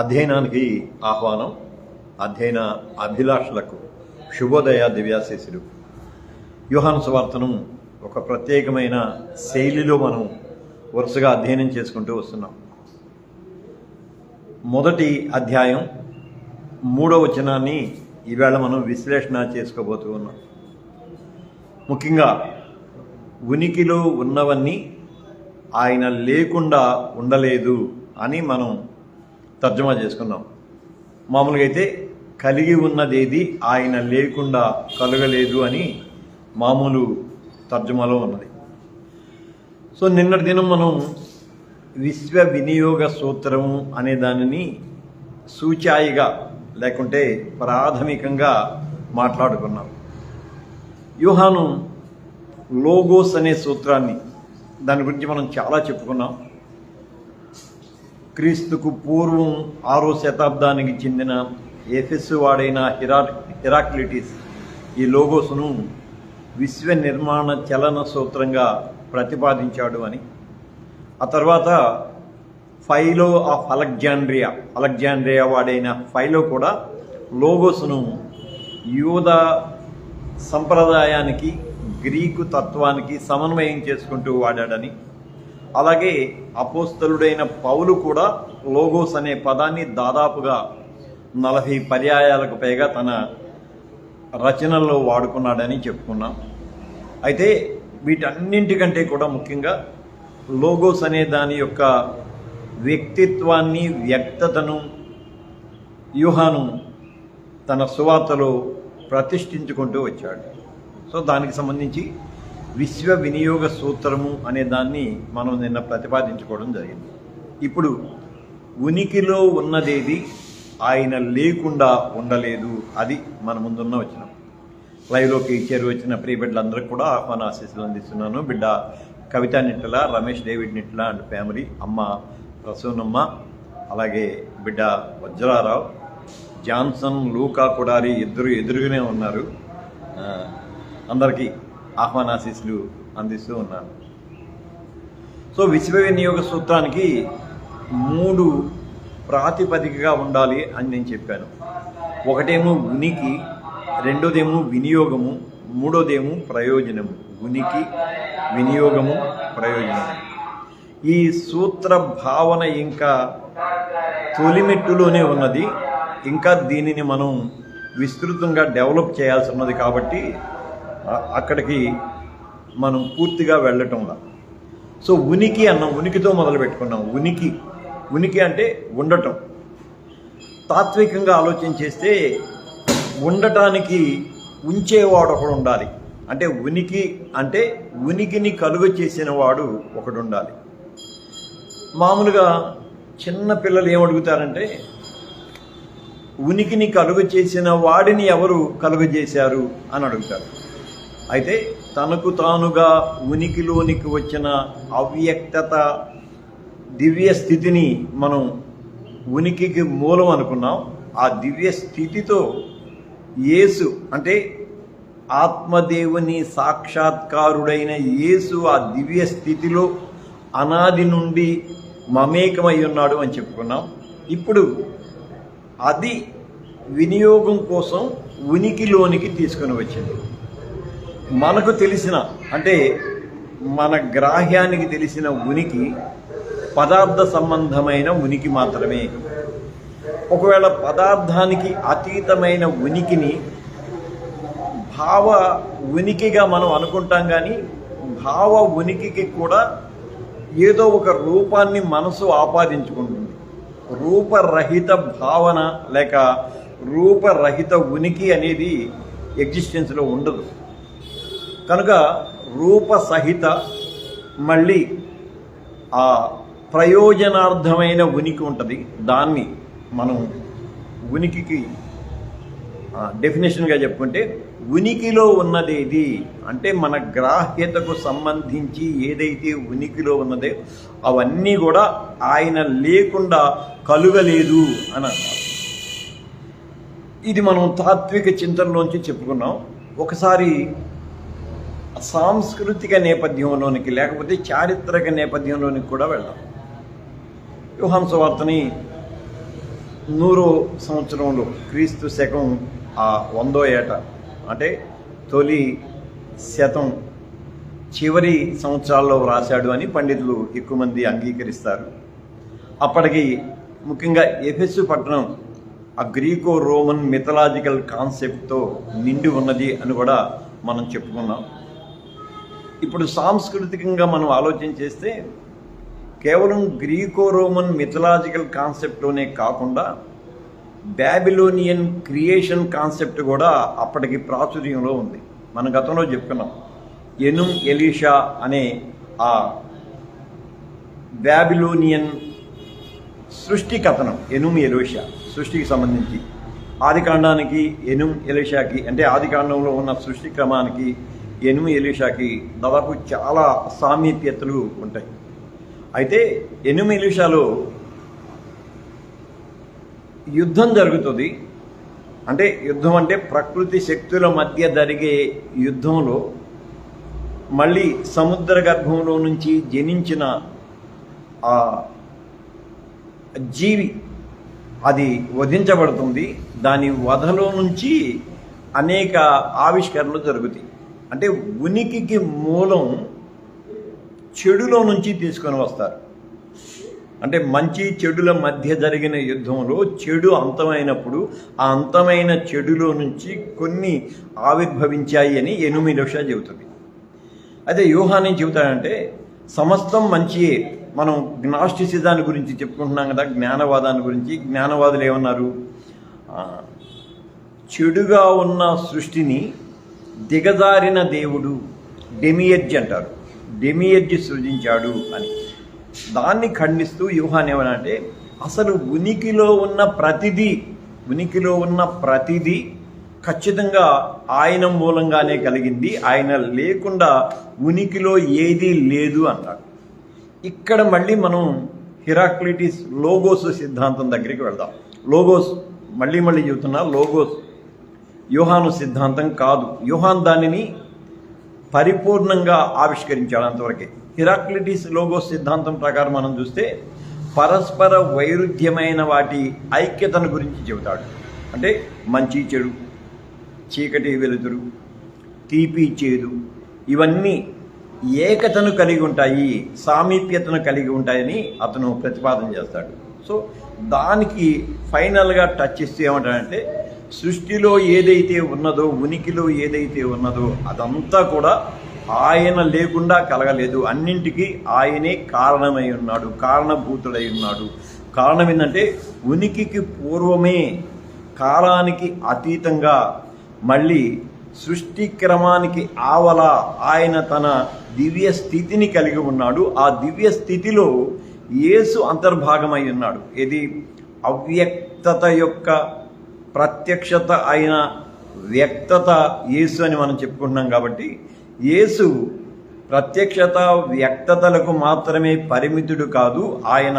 అధ్యయనానికి ఆహ్వానం అధ్యయన అభిలాషులకు శుభోదయ దివ్యాశీసులు యోహాను సువార్తను ఒక ప్రత్యేకమైన శైలిలో మనం వరుసగా అధ్యయనం చేసుకుంటూ వస్తున్నాం. మొదటి అధ్యాయం మూడో వచనాన్ని ఈవేళ మనం విశ్లేషణ చేసుకోబోతూ ఉన్నాం. ముఖ్యంగా ఉనికిలో ఉన్నవన్నీ ఆయన లేకుండా ఉండలేదు అని మనం తర్జమా చేసుకున్నాం. మామూలుగా అయితే కలిగి ఉన్నదేది ఆయన లేకుండా కలగలేదు అని మామూలు తర్జమాలో ఉన్నది. సో నిన్నటి దినం మనం విశ్వ వినియోగ సూత్రము అనే దానిని సూచాయిగా లేకుంటే ప్రాథమికంగా మాట్లాడుకున్నాం. యూహాను లోగోస్ అనే సూత్రాన్ని దాని గురించి మనం చాలా చెప్పుకున్నాం. క్రీస్తుకు పూర్వం ఆరో శతాబ్దానికి చెందిన ఎఫెస్ వాడైన హిరా హిరాక్లిటిస్ ఈ లోగోస్ను విశ్వ నిర్మాణ చలన సూత్రంగా ప్రతిపాదించాడు అని. ఆ తర్వాత ఫైలో ఆఫ్ అలెగ్జాండ్రియా అలెగ్జాండ్రియా వాడైన ఫైలో కూడా లోగోస్ను యూద సంప్రదాయానికి గ్రీకు తత్వానికి సమన్వయం చేసుకుంటూ వాడాడని. అలాగే అపోస్తలుడైన పౌలు కూడా లోగోస్ అనే పదాన్ని దాదాపుగా నలభై పర్యాయాలకు పైగా తన రచనల్లో వాడుకున్నాడని చెప్పుకున్నాం. అయితే వీటన్నింటికంటే కూడా ముఖ్యంగా లోగోస్ అనే దాని యొక్క వ్యక్తిత్వాన్ని వ్యక్తతను వ్యూహాను తన సువార్తలో ప్రతిష్ఠించుకుంటూ వచ్చాడు. సో దానికి సంబంధించి విశ్వ వినియోగ సూత్రము అనే దాన్ని మనం నిన్న ప్రతిపాదించుకోవడం జరిగింది. ఇప్పుడు ఉనికిలో ఉన్నదేది ఆయన లేకుండా ఉండలేదు అది మన ముందున్న వచ్చిన లైవ్లోకి చేరు వచ్చిన ప్రియ బిడ్డలందరికీ కూడా ఆహ్వాన ఆశీస్సులు అందిస్తున్నాను. బిడ్డ Kavitha Nitla Ramesh David Nitla and family అమ్మ ప్రసూనమ్మ అలాగే బిడ్డ వజ్రారావు జాన్సన్ లూకా కుడారి ఇద్దరు ఎదురుగానే ఉన్నారు. అందరికీ ఆహ్వానాశీస్సులు అందిస్తూ ఉన్నాను సో విశ్వ వినియోగ సూత్రానికి మూడు ప్రాతిపదికగా ఉండాలి అని నేను చెప్పాను. ఒకటేమో ఉనికి రెండోదేమో వినియోగము మూడోదేమో ప్రయోజనము. ఉనికి వినియోగము ప్రయోజనము. ఈ సూత్ర భావన ఇంకా తొలిమెట్టులోనే ఉన్నది. ఇంకా దీనిని మనం విస్తృతంగా డెవలప్ చేయాల్సి ఉన్నది కాబట్టి అక్కడికి మనం పూర్తిగా వెళ్ళటంలా సో ఉనికి అన్నాం ఉనికితో మొదలు పెట్టుకున్నాం. ఉనికి ఉనికి అంటే ఉండటం. తాత్వికంగా ఆలోచన చేస్తే ఉండటానికి ఉంచేవాడు ఒకడు ఉండాలి. అంటే ఉనికి అంటే ఉనికిని కలుగ చేసిన వాడు ఒకడు ఉండాలి. మామూలుగా చిన్న పిల్లలు ఏమడుగుతారంటే ఉనికిని కలుగ చేసిన వాడిని ఎవరు కలుగు చేశారు అని అడుగుతారు. అయితే తనకు తానుగా ఉనికిలోనికి వచ్చిన అవ్యక్తత దివ్య స్థితిని మనం ఉనికికి మూలం అనుకున్నాం. ఆ దివ్య స్థితితో యేసు అంటే ఆత్మదేవుని సాక్షాత్కారుడైన యేసు ఆ దివ్య స్థితిలో అనాది నుండి మమేకమై ఉన్నాడు అని చెప్పుకున్నాం. ఇప్పుడు అది వినియోగం కోసం ఉనికిలోనికి తీసుకొని వచ్చింది. మనకు తెలిసిన అంటే మన గ్రాహ్యానికి తెలిసిన ఉనికి పదార్థ సంబంధమైన ఉనికి మాత్రమే. ఒకవేళ పదార్థానికి అతీతమైన ఉనికిని భావ ఉనికిగా మనం అనుకుంటాం కానీ భావ ఉనికికి కూడా ఏదో ఒక రూపాన్ని మనసు ఆపాదించుకుంటుంది. రూపరహిత భావన లేక రూపరహిత ఉనికి అనేది ఎగ్జిస్టెన్స్లో ఉండదు. కనుక రూపసహిత మళ్ళీ ఆ ప్రయోజనార్థమైన ఉనికి ఉంటుంది. దాన్ని మనం ఉనికికి డెఫినేషన్గా చెప్పుకుంటే ఉనికిలో ఉన్నదేది అంటే మన గ్రాహ్యతకు సంబంధించి ఏదైతే ఉనికిలో ఉన్నదో అవన్నీ కూడా ఆయన లేకుండా కలుగలేదు అని అన్నారు ఇది మనం తాత్విక చింతనలోంచి చెప్పుకున్నాం. ఒకసారి సాంస్కృతిక నేపథ్యంలోనికి లేకపోతే చారిత్రక నేపథ్యంలోనికి కూడా వెళ్దాం. యోహాంస వార్తని నూరో సంవత్సరంలో క్రీస్తు శకం ఆ వందో ఏట అంటే తొలి శతం చివరి సంవత్సరాల్లో వ్రాశాడు అని పండితులు ఎక్కువ మంది అంగీకరిస్తారు. అప్పటికి ముఖ్యంగా ఎఫెస్సు పట్టణం ఆ గ్రీకో రోమన్ మిథలాజికల్ కాన్సెప్ట్తో నిండి ఉన్నది అని కూడా మనం చెప్పుకున్నాం. ఇప్పుడు సాంస్కృతికంగా మనం ఆలోచన చేస్తే కేవలం గ్రీకో రోమన్ మిథలాజికల్ కాన్సెప్ట్లోనే కాకుండా బ్యాబిలోనియన్ క్రియేషన్ కాన్సెప్ట్ కూడా అప్పటికి ప్రాచుర్యంలో ఉంది. మన గతంలో చెప్పుకున్నాం. ఎనుం ఎలీషా అనే ఆ బ్యాబిలోనియన్ సృష్టి కథనం ఎనుం ఎలీషా సృష్టికి సంబంధించి. ఆదికాండానికి ఎనుం ఎలీషాకి అంటే ఆదికాండంలో ఉన్న సృష్టి క్రమానికి ఎనుము ఎలీషాకి దాదాపు చాలా సామీప్యతలు ఉంటాయి. అయితే ఎనుము ఎలీషాలో యుద్ధం జరుగుతుంది. అంటే యుద్ధం అంటే ప్రకృతి శక్తుల మధ్య జరిగే యుద్ధంలో మళ్ళీ సముద్ర గర్భంలో నుంచి జనించిన ఆ జీవి అది వధించబడుతుంది. దాని వధలో నుంచి అనేక ఆవిష్కరణలు జరుగుతాయి. అంటే ఉనికికి మూలం చెడులో నుంచి తీసుకొని వస్తారు. అంటే మంచి చెడుల మధ్య జరిగిన యుద్ధంలో చెడు అంతమైనప్పుడు ఆ అంతమైన చెడులో నుంచి కొన్ని ఆవిర్భవించాయి అని ఎనిమిది లక్ష చెబుతుంది. అయితే వ్యూహాన్ని చెబుతాడంటే సమస్తం మంచియే. మనం జ్ఞాస్టిసిజాన్ని గురించి చెప్పుకుంటున్నాం కదా జ్ఞానవాదాన్ని గురించి. జ్ఞానవాదులు ఏమన్నారు? చెడుగా ఉన్న సృష్టిని దిగజారిన దేవుడు డెమియజ్ అంటారు. డెమియజ్ సృజించాడు అని. దాన్ని ఖండిస్తూ యూహాన్ ఏమనంటే అసలు ఉనికిలో ఉన్న ప్రతిదీ ఉనికిలో ఉన్న ప్రతిదీ ఖచ్చితంగా ఆయన మూలంగానే కలిగింది. ఆయన లేకుండా ఉనికిలో ఏదీ లేదు అంటారు ఇక్కడ మళ్ళీ మనం హిరాక్లిటిస్ లోగోస్ సిద్ధాంతం దగ్గరికి వెళ్దాం. లోగోస్ మళ్ళీ మళ్ళీ చెబుతున్నా లోగోస్ యోహాను సిద్ధాంతం కాదు. యోహాన్ దానిని పరిపూర్ణంగా ఆవిష్కరించాడు అంతవరకే. హిరాక్లిటిస్ లోగో సిద్ధాంతం ప్రకారం మనం చూస్తే పరస్పర వైరుధ్యమైన వాటి ఐక్యతను గురించి చెబుతాడు. అంటే మంచి చెడు చీకటి వెలుతురు తీపి చేదు ఇవన్నీ ఏకతను కలిగి ఉంటాయి సామీప్యతను కలిగి ఉంటాయని అతను ప్రతిపాదన చేస్తాడు. సో దానికి ఫైనల్గా టచ్ ఇస్తే ఏమంటాడంటే సృష్టిలో ఏదైతే ఉన్నదో ఉనికిలో ఏదైతే ఉన్నదో అదంతా కూడా ఆయన లేకుండా కలగలేదు. అన్నింటికీ ఆయనే కారణమై ఉన్నాడు కారణభూతుడై ఉన్నాడు. కారణం ఏంటంటే ఉనికికి పూర్వమే కాలానికి అతీతంగా మళ్ళీ సృష్టి క్రమానికి ఆవల ఆయన తన దివ్య స్థితిని కలిగి ఉన్నాడు. ఆ దివ్య స్థితిలో యేసు అంతర్భాగమై ఉన్నాడు. ఇది అవ్యక్తత యొక్క ప్రత్యక్షత అయిన వ్యక్తత యేసు అని మనం చెప్పుకుంటున్నాం కాబట్టి యేసు ప్రత్యక్షత వ్యక్తతలకు మాత్రమే పరిమితుడు కాదు ఆయన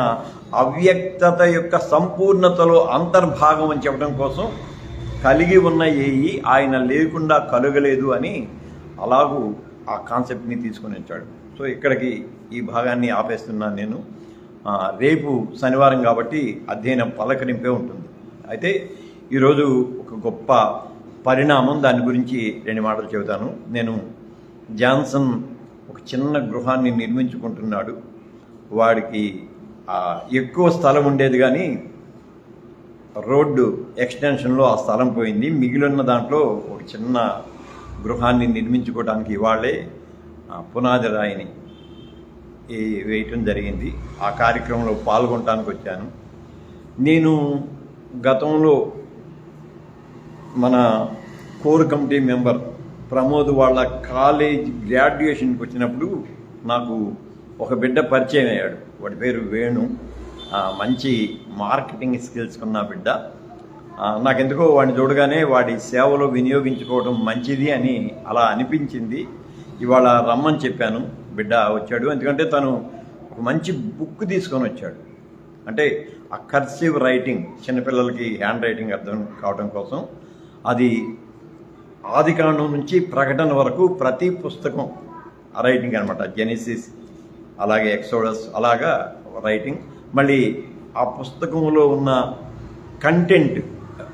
అవ్యక్తత యొక్క సంపూర్ణతలో అంతర్భాగం అని చెప్పడం కోసం కలిగి ఉన్న ఏయి ఆయన లేకుండా కలుగలేదు అని అలాగూ ఆ కాన్సెప్ట్ని తీసుకుని వచ్చాడు. సో ఇక్కడికి ఈ భాగాన్ని ఆపేస్తున్నాను నేను. రేపు శనివారం కాబట్టి అధ్యయనం పలకరింపే ఉంటుంది. అయితే ఈరోజు ఒక గొప్ప పరిణామం. దాని గురించి రెండు మాటలు చెబుతాను. నేను జాన్సన్ ఒక చిన్న గృహాన్ని నిర్మించుకుంటున్నాడు. వాడికి ఎక్కువ స్థలం ఉండేది కానీ రోడ్డు ఎక్స్టెన్షన్లో ఆ స్థలం పోయింది. మిగిలిన దాంట్లో ఒక చిన్న గృహాన్ని నిర్మించుకోవడానికి ఇవాళే పునాది రాయిని వేయటం జరిగింది. ఆ కార్యక్రమంలో పాల్గొనడానికి వచ్చాను. నేను గతంలో మన కోర్ కమిటీ మెంబర్ ప్రమోద్ వాళ్ళ కాలేజ్ గ్రాడ్యుయేషన్కి వచ్చినప్పుడు నాకు ఒక బిడ్డ పరిచయం అయ్యాడు. వాడి పేరు వేణు. మంచి మార్కెటింగ్ స్కిల్స్ ఉన్న బిడ్డ. నాకు నాకెందుకో వాడిని చూడగానే వాడి సేవలో వినియోగించుకోవడం మంచిది అని అలా అనిపించింది. ఇవాళ రమ్మని చెప్పాను. బిడ్డ వచ్చాడు. ఎందుకంటే తను ఒక మంచి బుక్ తీసుకొని వచ్చాడు. అంటే ఆ కర్సివ్ రైటింగ్ చిన్నపిల్లలకి హ్యాండ్ రైటింగ్ అర్థం కావడం కోసం. అది ఆదికాండం నుంచి ప్రకటన వరకు ప్రతి పుస్తకం రైటింగ్ అనమాట జెనిసిస్ అలాగే ఎక్సోడస్ అలాగా రైటింగ్ మళ్ళీ ఆ పుస్తకంలో ఉన్న కంటెంట్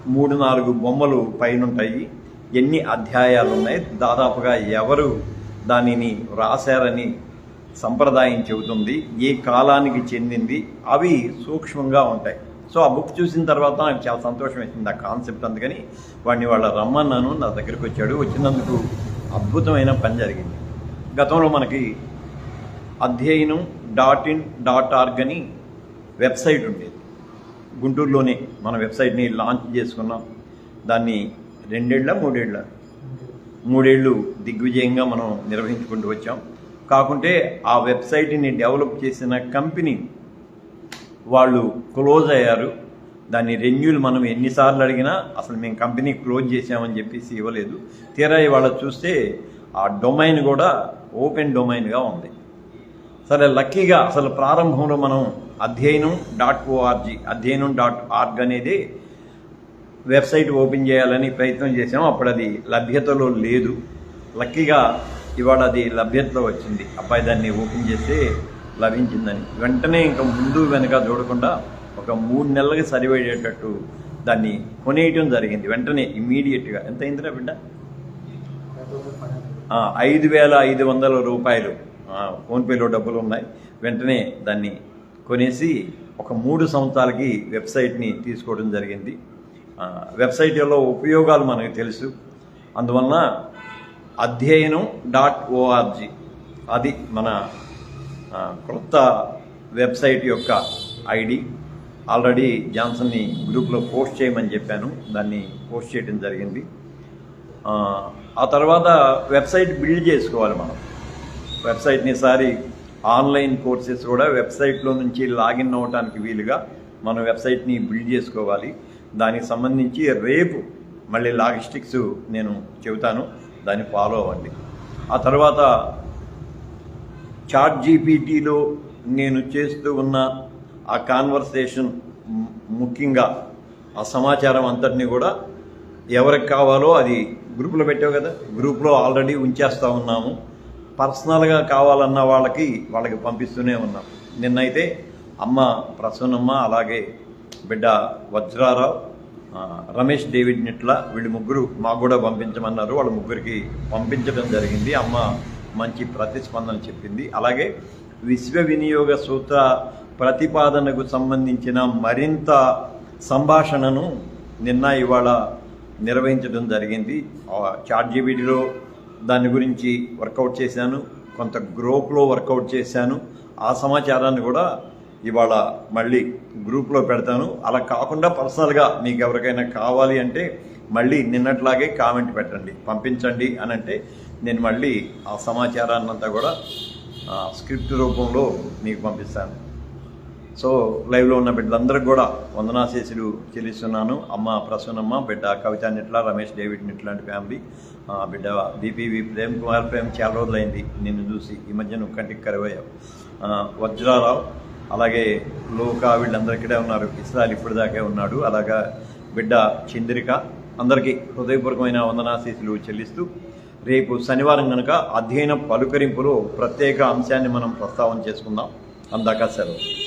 మూడు నాలుగు బొమ్మలు పైన ఉంటాయి ఎన్ని అధ్యాయాలు ఉన్నాయి దాదాపుగా ఎవరు దానిని రాశారని సంప్రదాయం చెబుతుంది. ఏ కాలానికి చెందింది? అవి సూక్ష్మంగా ఉంటాయి. సో ఆ బుక్ చూసిన తర్వాత నాకు చాలా సంతోషం వేసింది ఆ కాన్సెప్ట్. అందుకని వాడిని వాళ్ళ రమ్మన్నాను నా దగ్గరికి వచ్చాడు. వచ్చినందుకు అద్భుతమైన పని జరిగింది. గతంలో మనకి Adhyayanam dot in dot org అని వెబ్సైట్ ఉండేది. గుంటూరులోనే మన వెబ్సైట్ని లాంచ్ చేసుకున్నాం. దాన్ని రెండేళ్ళ మూడేళ్ళ మూడేళ్ళు దిగ్విజయంగా మనం నిర్వహించుకుంటూ వచ్చాం. కాకుంటే ఆ వెబ్సైట్ని డెవలప్ చేసిన కంపెనీ వాళ్ళు క్లోజ్ అయ్యారు. దాన్ని రెన్యూల్ మనం ఎన్నిసార్లు అడిగినా అసలు మేము కంపెనీ క్లోజ్ చేసామని చెప్పేసి ఇవ్వలేదు. తీరా ఇవాళ చూస్తే ఆ డొమైన్ కూడా ఓపెన్ డొమైన్గా ఉంది. సరే లక్కీగా అసలు ప్రారంభంలో మనం Adhyayanam dot ORG Adhyayanam dot org అనేది వెబ్సైట్ ఓపెన్ చేయాలని ప్రయత్నం చేసాం అప్పుడు అది లభ్యతలో లేదు. లక్కీగా ఇవాళ అది లభ్యతలో వచ్చింది. అబ్బాయి దాన్ని ఓపెన్ చేస్తే లభించిందని. వెంటనే ఇంకా ముందు వెనక చూడకుండా ఒక మూడు నెలలకి సరిపడేటట్టు దాన్ని కొనేయటం జరిగింది. వెంటనే ఇమీడియట్గా ఎంత అయిందిరా బిడ్డ? ఐదు వేల ఐదు వందల రూపాయలు. ఫోన్పేలో డబ్బులు ఉన్నాయి. వెంటనే దాన్ని కొనేసి ఒక మూడు సంవత్సరాలకి వెబ్సైట్ని తీసుకోవడం జరిగింది. ఆ, వెబ్సైట్ యొక్క ఉపయోగాలు మనకు తెలుసు. అందువలన అధ్యయనం డాట్ ఓఆర్జీ అది మన క్రొత్త వెబ్సైట్ యొక్క ఐడి. ఆల్రెడీ జాన్సన్ని గ్రూప్లో పోస్ట్ చేయమని చెప్పాను. దాన్ని పోస్ట్ చేయడం జరిగింది. ఆ, తర్వాత వెబ్సైట్ బిల్డ్ చేసుకోవాలి మనం. వెబ్సైట్ని సారి ఆన్లైన్ కోర్సెస్ కూడా వెబ్సైట్లో నుంచి లాగిన్ అవ్వడానికి వీలుగా మనం వెబ్సైట్ని బిల్డ్ చేసుకోవాలి. దానికి సంబంధించి రేపు మళ్ళీ లాజిస్టిక్స్ నేను చెబుతాను. దాన్ని ఫాలో అవ్వండి. ఆ తర్వాత చాట్ జీపీటీలో నేను చేస్తూ ఉన్న ఆ కాన్వర్సేషన్ ముఖ్యంగా ఆ సమాచారం అంతటినీ కూడా ఎవరికి కావాలో అది గ్రూప్లో పెట్టావు కదా? గ్రూప్లో ఆల్రెడీ ఉంచేస్తూ ఉన్నాము. పర్సనల్గా కావాలన్న వాళ్ళకి వాళ్ళకి పంపిస్తూనే ఉన్నాం. నిన్నైతే అమ్మ ప్రసన్నమ్మ అలాగే బిడ్డ వజ్రారావు రమేష్ డేవిడ్ నిట్ల వీళ్ళు ముగ్గురు మాకు కూడా పంపించమన్నారు. వాళ్ళ ముగ్గురికి పంపించడం జరిగింది. అమ్మ మంచి ప్రతిస్పందన చెప్పింది. అలాగే విశ్వ వినియోగ సూత్ర ప్రతిపాదనకు సంబంధించిన మరింత సంభాషణను నిన్న ఇవాళ నిర్వహించడం జరిగింది. చాట్ జీబీటీలో దాని గురించి వర్కౌట్ చేశాను. కొంత గ్రూప్లో వర్కౌట్ చేశాను. ఆ సమాచారాన్ని కూడా ఇవాళ మళ్ళీ గ్రూప్లో పెడతాను. అలా కాకుండా పర్సనల్గా మీకు ఎవరికైనా కావాలి అంటే మళ్ళీ నిన్నట్లాగే కామెంట్ పెట్టండి. పంపించండి అని అంటే నేను మళ్ళీ ఆ సమాచారాన్ని అంతా కూడా స్క్రిప్ట్ రూపంలో మీకు పంపిస్తాను. సో లైవ్లో ఉన్న బిడ్డలందరికీ కూడా వందనాశేషులు చెల్లిస్తున్నాను. అమ్మ ప్రసన్నమ్మ బిడ్డ కవిత నిట్ల రమేష్ డేవిడ్ నిట్లాంటి ఫ్యామిలీ బిడ్డ బీపీవి ప్రేమ్ కుమార్ ప్రేమ్ చాలా రోజులైంది నిన్ను చూసి. ఈ మధ్య నువ్వు కంటికి కరువయ్యావు వజ్రారావు అలాగే లోక వీళ్ళందరికీ ఉన్నారు. ఇస్రాయల్ ఇప్పటిదాకే ఉన్నాడు. అలాగా బిడ్డ చంద్రిక అందరికీ హృదయపూర్వకమైన వందనాశీసులు చెల్లిస్తూ రేపు శనివారం కనుక అధ్యయన పలుకరింపులో ప్రత్యేక అంశాన్ని మనం ప్రస్తావన చేసుకుందాం. అందాక సెలవు.